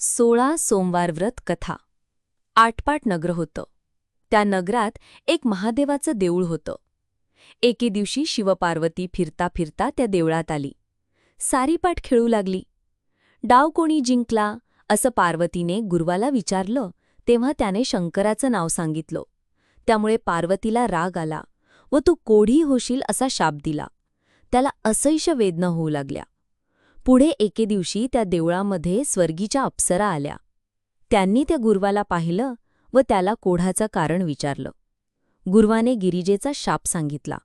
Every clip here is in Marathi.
सोळा सोमवार व्रत कथा. आटपाट नगर होतं. त्या नगरात एक महादेवाचं देऊळ होतं. एके दिवशी शिवपार्वती फिरता फिरता त्या देवळात आली. सारीपाट खेळू लागली. डाव कोणी जिंकला असं पार्वतीने गुरुवाला विचारलं तेव्हा त्याने शंकराचं नाव सांगितलं. त्यामुळे पार्वतीला राग आला व तू कोढी होशील असा शाप दिला. त्याला असैश वेदना होऊ लागल्या. पुढे एके दिवशी त्या देवळामध्ये स्वर्गीच्या अप्सरा आल्या. त्यांनी त्या गुरवाला पाहिलं व त्याला कोढाचं कारण विचारलं. गुरवाने गिरिजेचा शाप सांगितला.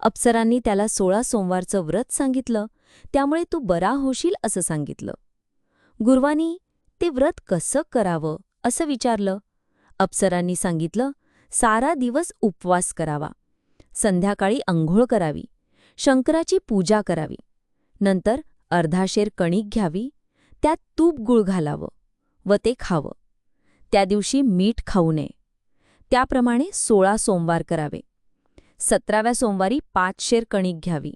अप्सरांनी त्याला सोळा सोमवारचं व्रत सांगितलं. त्यामुळे तू बरा होशील असं सांगितलं. गुरवानी ते व्रत कसं करावं? असं विचारलं. अप्सरांनी सांगितलं सारा दिवस उपवास करावा. संध्याकाळी अंघोळ करावी. शंकराची पूजा करावी. नंतर अर्धाशेर कणिक घ्यावी त्यात तूप गुळ घालावं व ते खावं. त्या दिवशी मीठ खाऊ नये. त्याप्रमाणे सोळा सोमवार करावे. सतराव्या सोमवारी पाच शेर कणिक घ्यावी.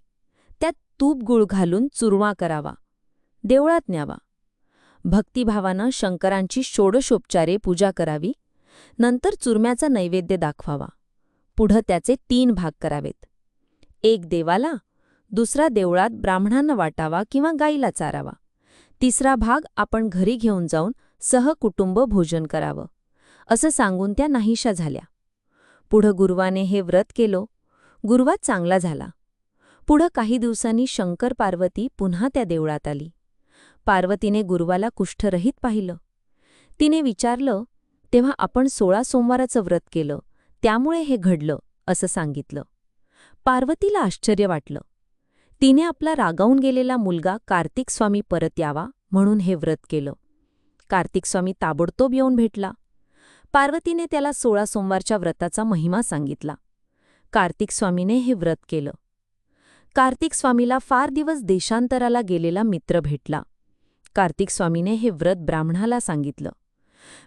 त्यात तूप गुळ घालून चुरमा करावा. देवळात न्यावा. भक्तिभावानं शंकरांची षोडशोपचारे पूजा करावी. नंतर चुरम्याचा नैवेद्य दाखवावा. पुढं त्याचे तीन भाग करावेत. एक देवाला दुसरा देवळात ब्राह्मणांना वाटावा किंवा गाईला चारावा. तिसरा भाग आपण घरी घेऊन जाऊन सहकुटुंब भोजन करावं. असं सांगून त्या नाहीशा झाल्या. पुढं गुरुवाने हे व्रत केलो. गुरुवा चांगला झाला. पुढं काही दिवसांनी शंकर पार्वती पुन्हा त्या देवळात आली. पार्वतीने गुरुवाला कुष्ठरहित पाहिलं. तिने विचारलं तेव्हा आपण सोळा सोमवाराचं व्रत केलं. त्यामुळे हे घडलं असं सांगितलं. पार्वतीला आश्चर्य वाटलं. तिने आपला रागावून गेलेला मुलगा कार्तिक स्वामी परत यावा म्हणून हे व्रत केलं. कार्तिक स्वामी ताबडतोब येऊन भेटला. पार्वतीने त्याला सोळा सोमवारच्या व्रताचा महिमा सांगितला. कार्तिक स्वामीने हे व्रत केलं. कार्तिक स्वामीला फार दिवस देशांतराला गेलेला मित्र भेटला. कार्तिक स्वामीने हे व्रत ब्राह्मणाला सांगितलं.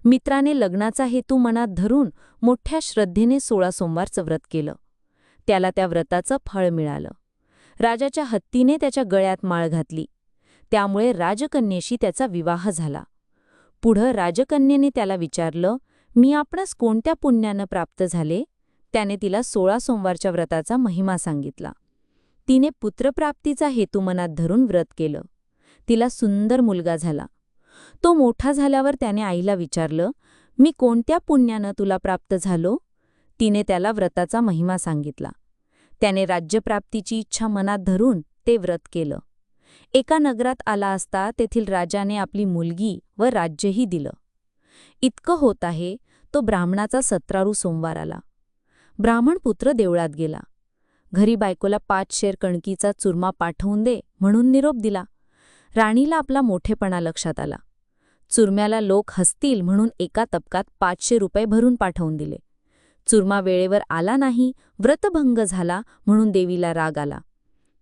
मित्राने लग्नाचा हेतू मनात धरून मोठ्या श्रद्धेने सोळा सोमवारचं व्रत केलं. त्याला त्या व्रताचं फळ मिळालं. राजाच्या हत्तीने त्याच्या गळ्यात माळ घातली. त्यामुळे राजकन्येशी त्याचा विवाह झाला. पुढं राजकन्येने त्याला विचारलं मी आपणास कोणत्या पुण्यानं प्राप्त झाले? त्याने तिला सोळा सोमवारच्या व्रताचा महिमा सांगितला. तिने पुत्रप्राप्तीचा हेतू मनात धरून व्रत केलं. तिला सुंदर मुलगा झाला. तो मोठा झाल्यावर त्याने आईला विचारलं मी कोणत्या पुण्यानं तुला प्राप्त झालो? तिने त्याला व्रताचा महिमा सांगितला. त्याने राज्यप्राप्तीची इच्छा मनात धरून ते व्रत केलं. एका नगरात आला असता तेथील राजाने आपली मुलगी व राज्यही दिलं. इतकं होत आहे तो ब्राह्मणाचा सत्रारू सोमवार आला. ब्राह्मण पुत्र देवळात गेला. घरी बायकोला पाच शेर कणकीचा चुरमा पाठवून दे म्हणून निरोप दिला. राणीला आपला मोठेपणा लक्षात आला. चुरम्याला लोक हसतील म्हणून एका तपकात पाचशे रुपये भरून पाठवून दिले. चुरमा वेळेवर आला नाही व्रतभंग झाला म्हणून देवीला राग आला.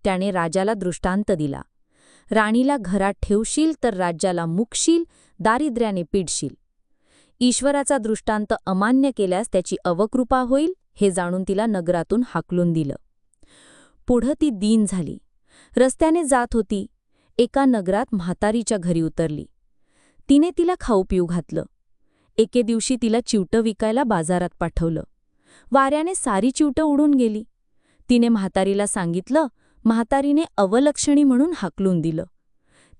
त्याने राजाला दृष्टांत दिला. राणीला घरात ठेवशील तर राज्याला मुकशील दारिद्र्याने पिडशील. ईश्वराचा दृष्टांत अमान्य केल्यास त्याची अवकृपा होईल हे जाणून तिला नगरातून हाकलून दिलं. पुढं ती दीन झाली. रस्त्याने जात होती. एका नगरात म्हातारीच्या घरी उतरली. तिने तिला खाऊ पिऊ घातलं. एके दिवशी तिला चिवटं विकायला बाजारात पाठवलं. वाऱ्याने सारी चिवटं उडून गेली. तिने म्हातारीला सांगितलं म्हातारीने अवलक्षणी म्हणून हाकलून दिलं.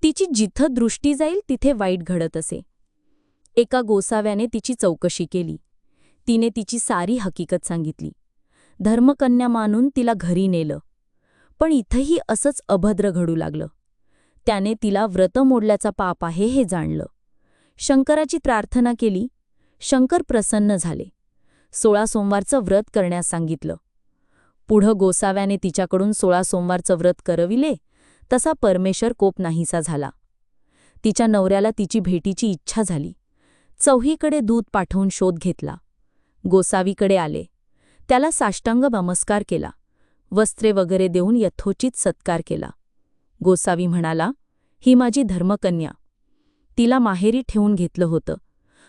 तिची जिथं दृष्टी जाईल तिथे वाईट घडत असे. एका गोसाव्याने तिची चौकशी केली. तिने तिची सारी हकीकत सांगितली. धर्मकन्या मानून तिला घरी नेलं. पण इथंही असंच अभद्र घडू लागलं. त्याने तिला व्रत मोडल्याचा पाप आहे हे जाणलं. शंकराची प्रार्थना केली. शंकर प्रसन्न झाले. सोळा सोमवारचं व्रत करण्यास सांगितलं. पुढं गोसाव्याने तिच्याकडून सोळा सोमवारचं व्रत करविले तसा परमेश्वर कोप नाहीसा झाला. तिच्या नवऱ्याला तिची भेटीची इच्छा झाली. चौहीकडे दूध पाठवून शोध घेतला. गोसावीकडे आले. त्याला साष्टांग नमस्कार केला. वस्त्रे वगैरे देऊन यथोचित सत्कार केला. गोसावी म्हणाला ही माझी धर्मकन्या. तिला माहेरी ठेवून घेतलं होतं.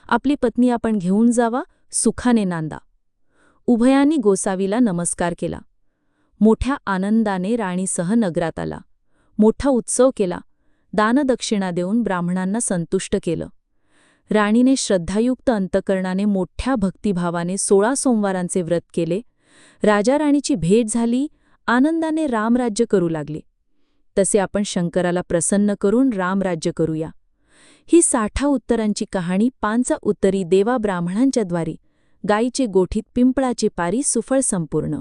आपली पत्नी आपण घेऊन जावा सुखाने नांदा. उभयांनी गोसावीला नमस्कार केला. मोठ्या आनंदाने राणीसह नगरात आला. मोठा उत्सव केला. दानदक्षिणा देऊन ब्राह्मणांना संतुष्ट केलं. राणीने श्रद्धायुक्त अंतकरणाने मोठ्या भक्तिभावाने सोळा सोमवारांचे व्रत केले. राजा राणीची भेट झाली. आनंदाने रामराज्य करू लागले. तसे आपण शंकराला प्रसन्न करून रामराज्य करूया. ही साठा उत्तरांची कहाणी पांचा उत्तरी देवा ब्राह्मणांच्याद्वारे गायीचे गोठीत पिंपळाचे पारी सुफळ संपूर्ण.